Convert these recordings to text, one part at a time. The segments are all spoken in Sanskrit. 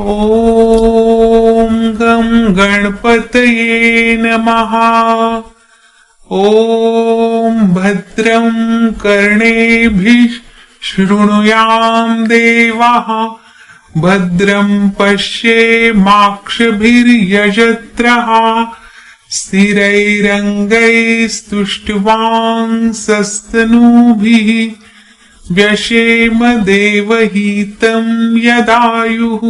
ॐ गं गणपतये नमः। ॐ भद्रं कर्णेभिः शृणुयाम् देवः। भद्रं पश्येमाक्षभिर्यजत्रः स्थिरैरङ्गैस्तुष्ट्वांसस्तनूभिः व्यशेम देवहीतं यदायुः।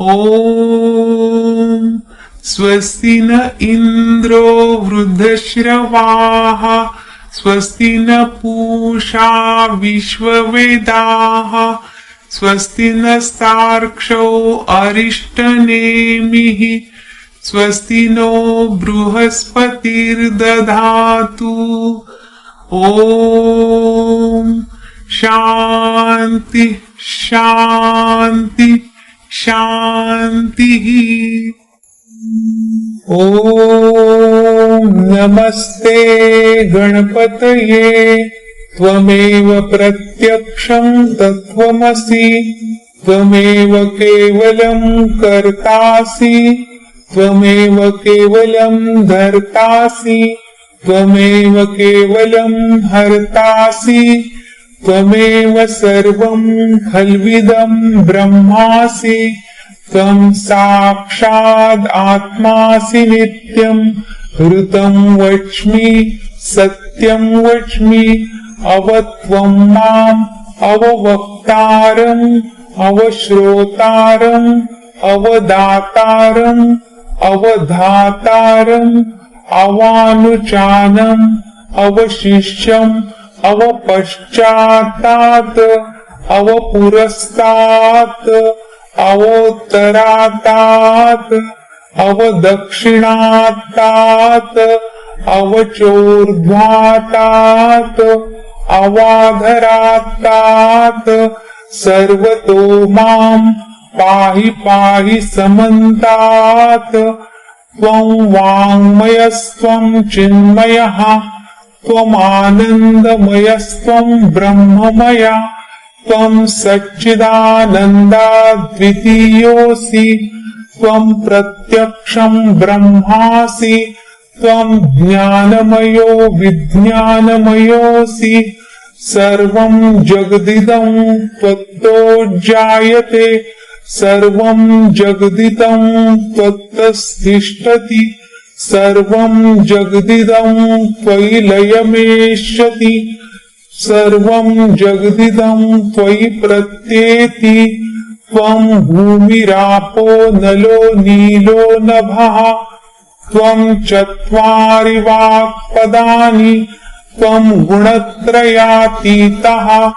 ॐ स्वस्ति न इन्द्रो वृद्धश्रवाः स्वस्ति न पूषा विश्ववेदाः स्वस्ति नस्तार्क्षो अरिष्टनेमिः स्वस्ति नो बृहस्पतिर्दधातु। ॐ शान्ति शान्ति शान्तिः। ॐ नमस्ते गणपतये त्वमेव प्रत्यक्षम् तत्त्वमसि त्वमेव केवलम् कर्तासि त्वमेव केवलम् धर्तासि त्वमेव केवलम् हर्तासि त्वमेव सर्वम् खल्विदम् ब्रह्मासि त्वम् साक्षाद् आत्मासि नित्यम् ऋतम् वच्मि सत्यम् वच्मि अवत्वम् माम् अववक्तारम् अवश्रोतारम् अवदातारम् अवधातारम् अवानुचानम् अवशिष्यम् अवपश्चात्तात् अवपुरस्तात् अवोत्तरातात् अवदक्षिणात्तात् अवचोर्ध्वातात् अवाधरात्तात् सर्वतो माम् पाहि पाहि समन्तात्। त्वम् वाङ्मयस्त्वम् चिन्मयः त्वमानन्दमयस्त्वम् ब्रह्ममया त्वम् सच्चिदानन्दाद्वितीयोऽसि त्वम् प्रत्यक्षम् ब्रह्मासि त्वम् ज्ञानमयो विज्ञानमयोऽसि सर्वम् जगदिदम् त्वत्तो जायते सर्वम् जगदिदम् त्वत्तस्तिष्ठति सर्वम् जगदिदम् त्वयि लयमेष्यति। सर्वम् जगदिदम् त्वयि प्रत्येति। त्वम् भूमिरापो नलो नीलो नभः। त्वम् चत्वारि वाक्पदानि। त्वम् गुणत्रयातीतः।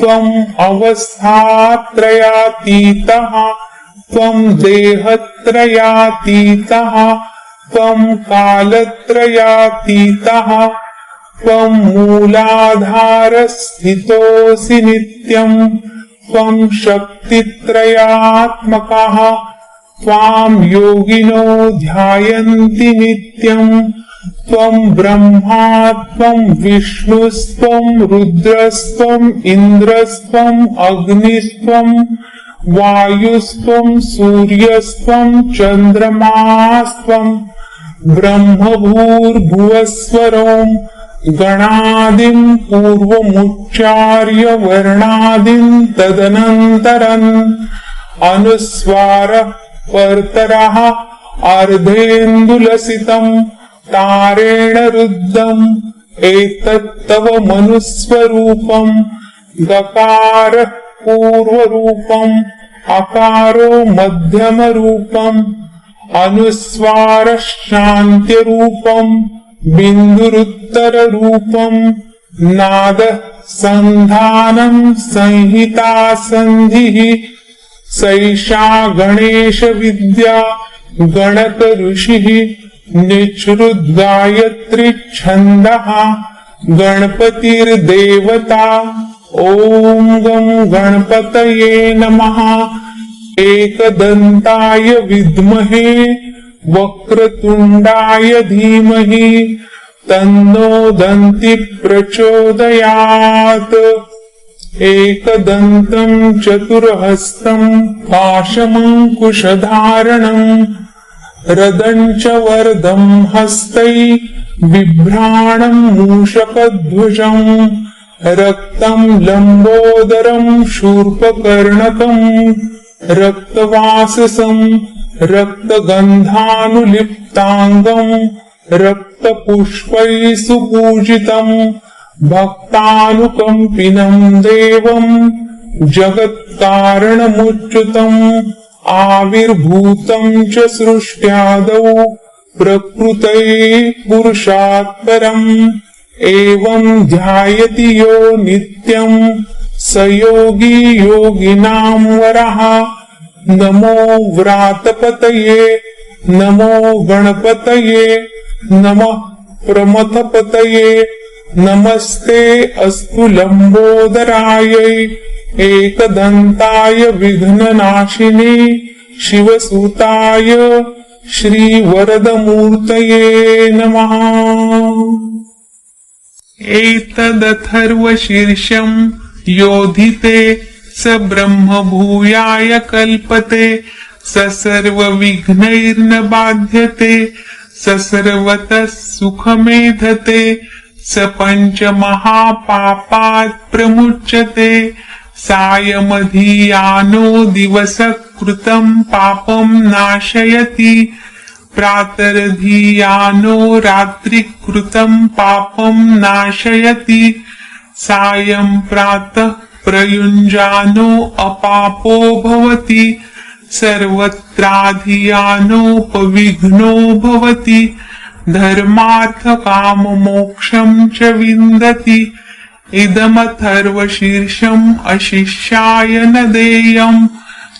त्वम् अवस्थात्रयातीतः। त्वम् देहत्रयातीतः त्वम् कालत्रयातीतः त्वम् मूलाधारस्थितोऽसि नित्यम् त्वम् शक्तित्रयात्मकः त्वाम् योगिनो ध्यायन्ति नित्यम् त्वम् ब्रह्मा त्वम् विष्णुस्त्वम् रुद्रस्त्वम् इन्द्रस्त्वम् अग्निस्त्वम् वायुस्त्वम् सूर्यस्त्वम् चन्द्रमास्त्वम् ब्रह्मभूर्भुवस्वरोम् गणादिम् पूर्वमुच्चार्य वर्णादिम् तदनन्तरम्। अनुस्वारः पर्तरः अर्धेन्दुलसितम् तारेण रुद्धम् एतत्तव मनुस्वरूपम् गकारः पूर्वरूपम् अकारो मध्यमरूपम् अनुस्वारः शान्त्यरूपम् बिन्दुरुत्तररूपम् नादः सन्धानम् संहितासन्धिः सैषा गणेशविद्या गणक ऋषिः निच्छ्रुद्गायत्रिच्छन्दः गणपतिर्देवता ॐ गम् गणपतये नमः एकदन्ताय विद्महे वक्रतुण्डाय धीमहि तन्नो दन्ति प्रचोदयात्। एकदन्तम् चतुर्हस्तम् रदम् च वरदम् हस्तै बिभ्राणम् मूषकध्वजम् रक्तम् लम्बोदरम् शूर्पकर्णकम् रक्तवाससम् रक्तगन्धानुलिप्ताङ्गम् रक्तपुष्पैः सुपूजितम् भक्तानुकम्पिनम् देवम् जगत्कारणमुच्युतम् आविर्भूतम् च सृष्ट्यादौ प्रकृतये पुरुषात् परम् एवम् ध्यायति यो नित्यम् स योगी योगिनाम् वरः। नमो व्रातपतये नमो गणपतये नमः प्रमथपतये। नमस्ते अस्तु लम्बोदरायै एकदन्ताय विघ्ननाशिने शिवसुताय श्रीवरदमूर्तये नमः। एतदथर्वशीर्षम् योधिते स ब्रह्म भूयाय कल्पते स सर्वविघ्नैर्न बाध्यते स सर्वतः सुखमेधते स पञ्चमहापापात् प्रमुच्यते। सायमधीयानो दिवसः कृतम् पापम् नाशयति प्रातरधीयानो रात्रिकृतम् पापम् नाशयति सायम् प्रातः प्रयुञ्जानो अपापो भवति सर्वत्राधियानोपविघ्नो भवति धर्मार्थकाममोक्षम् च विन्दति। इदमथर्वशीर्षम् अशिष्याय न देयम्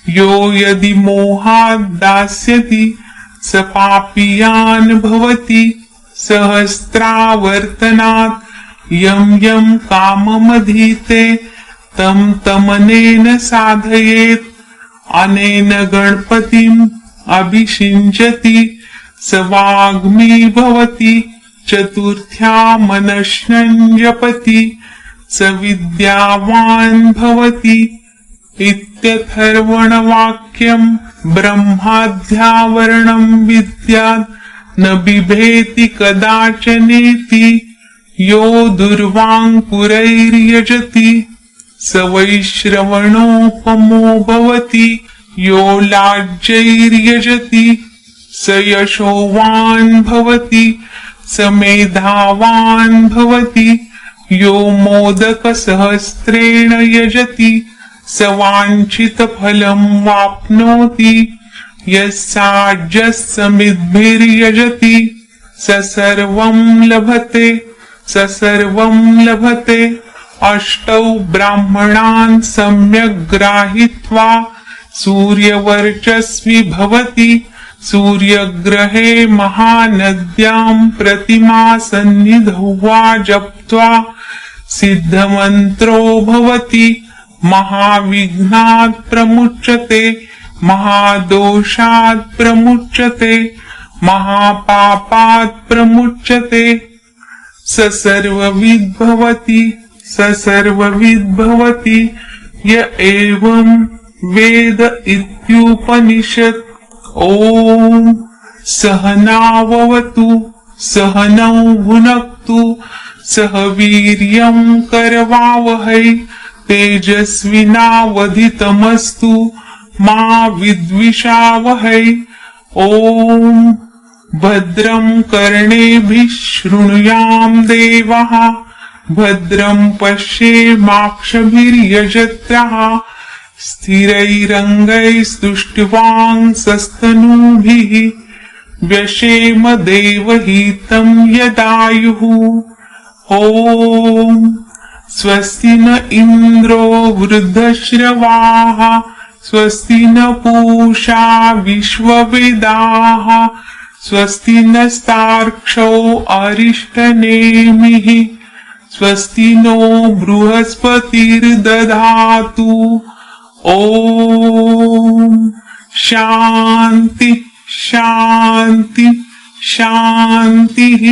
यो यदि मोहाद्दास्यति स पापीयान् भवति। सहस्रावर्तनात् यम् यम् काममधीते तम् तमनेन साधयेत्। अनेन गणपतिम् अभिषिञ्चति स वाग्मी भवति चतुर्थ्या मनश्नम् जपति स विद्यावान् भवति। इत्यथर्वणवाक्यम् ब्रह्माध्यावरणम् विद्यात् न बिभेति कदाचनेति यो दुर्वाङ्कुरैर्यजति स वैश्रवणोपमो भवति यो लाज्यैर्यजति स यशोवान् भवति स मेधावान् भवति यो मोदकसहस्रेण यजति स वाञ्छितफलम् वाप्नोति यः समिद्भिर्यजति स सर्वम् लभते स सर्वम् लभते अष्टौ ब्राह्मणान् सम्यग् ग्राहित्वा सूर्यवर्चस्वि भवति सूर्यग्रहे महानद्याम् प्रतिमा सन्निधौ वा जप्त्वा सिद्धमन्त्रो भवति महाविघ्नात् प्रमुच्यते महादोषात् प्रमुच्यते महापापात् प्रमुच्यते स सर्वविद्भवति स सर्वविद्भवति य एवम् वेद इत्युपनिषत्। ॐ सहनावतु सहनौ भुनक्तु सह वीर्यम् करवावहै तेजस्विनावधितमस्तु मा विद्विषावहै। ॐ भद्रम् कर्णेभिः शृणुयाम् देवः भद्रम् पश्येमाक्षभिर्यजत्रः स्थिरैरङ्गैस्तुष्टुवाङ्सस्तनूभिः व्यशेम देवहीतम् यदायुः। ॐ स्वस्ति न इन्द्रो वृद्धश्रवाः स्वस्ति न पूषा विश्ववेदाः स्वस्ति नस्तार्क्षौ अरिष्टनेमिः। स्वस्ति नो बृहस्पतिर्दधातु। ॐ शान्ति शान्ति शान्तिः